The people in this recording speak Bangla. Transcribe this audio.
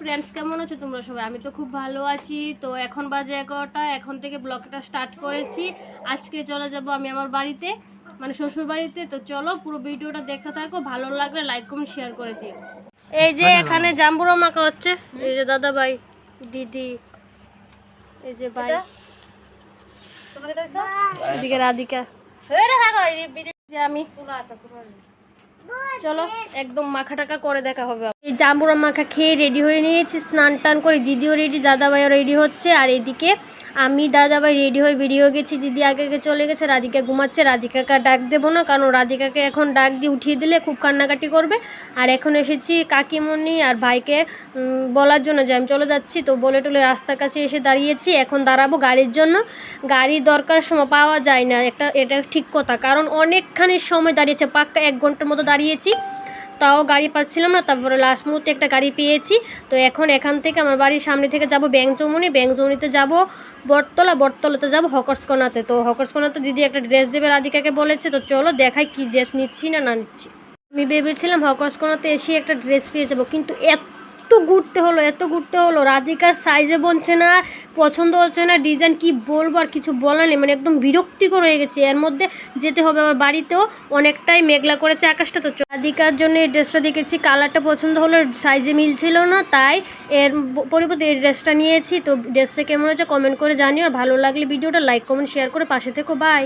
ফ্রেন্ডস কেমন আছো? তোমরা সবাই? আমি তো খুব ভালো আছি। তো এখন বাজে এগারোটা এখন থেকে ব্লগটা স্টার্ট করেছি। আজকে চলে যাব আমি আমার বাড়িতে মানে শ্বশুর বাড়িতে। তো চলো পুরো ভিডিওটা দেখতে থাকো ভালো লাগলে লাইক কমেন্ট শেয়ার করে দিও। এই যে এখানে জাম্বুরা মাখা হচ্ছে এই যে দাদা ভাই দিদি এই যে ভাই। এদিকে রাধিকা। আমি। চলো একদম মাখা টাকা করে দেখা হবে। এই মাখা খেয়ে রেডি হয়ে নিয়েছি, স্নান টান করে দিদিও রেডি দাদাভাইও রেডি হচ্ছে। আর এদিকে আমি দাদাভাই রেডি হয়ে বেরিয়ে গেছি। দিদি আগে আগে চলে গেছে, রাধিকা ঘুমাচ্ছে। রাধিকাকে ডাক দেবো না, কারণ রাধিকাকে এখন ডাক দিয়ে উঠিয়ে দিলে খুব কান্নাকাটি করবে। আর এখন এসেছি কাকিমণি আর ভাইকে বলার জন্য যে আমি চলে যাচ্ছি। তো বলে টলে রাস্তার কাছে এসে দাঁড়িয়েছি। এখন দাঁড়াবো গাড়ির জন্য। গাড়ি দরকার সময় পাওয়া যায় না। একটা, এটা ঠিক কথা। কারণ অনেকখানি সময় দাঁড়িয়েছে। পাক্কা এক ঘণ্টার মতো দাঁড়িয়েছি। তাও গাড়ি পাচ্ছিলাম না, তারপরে লাস্ট মুহূর্তে একটা গাড়ি পেয়েছি। তো এখন এখান থেকে আমার বাড়ির সামনে থেকে যাব ব্যাংচমনি, ব্যাংচমনিতে যাব বটতলা, বটতলাতে যাব হকর্সকোনাতে। তো হকর্সকোনাতে দিদি একটা ড্রেস দেবে রাধিকাকে বলেছে, তো চলো দেখাই কি ড্রেস নিচ্ছি না না নিচ্ছি। আমি ভেবেছিলাম হকর্সকোনাতে এসে একটা ড্রেস পেয়ে যাব, কিন্তু এত ঘুরতে হলো, এত ঘুরতে হলো। রাধিকার সাইজে বলছে না, পছন্দ হচ্ছে না ডিজাইন কি বলব আর কিছু বলার নেই। মানে একদম বিরক্তিকর হয়ে গেছে। এর মধ্যে যেতে হবে, আমার বাড়িতেও অনেকটাই মেঘলা করেছে আকাশটা। তো রাধিকার জন্য এই ড্রেসটা দেখেছি। কালারটা পছন্দ হলো সাইজে মিলছিল না, তাই এর পরিবর্তে এই ড্রেসটা নিয়েছি। তো ড্রেসটা কেমন হয়েছে কমেন্ট করে জানিও। আর ভালো লাগলে ভিডিওটা লাইক কমেন্ট শেয়ার করে পাশে থেকো। বাই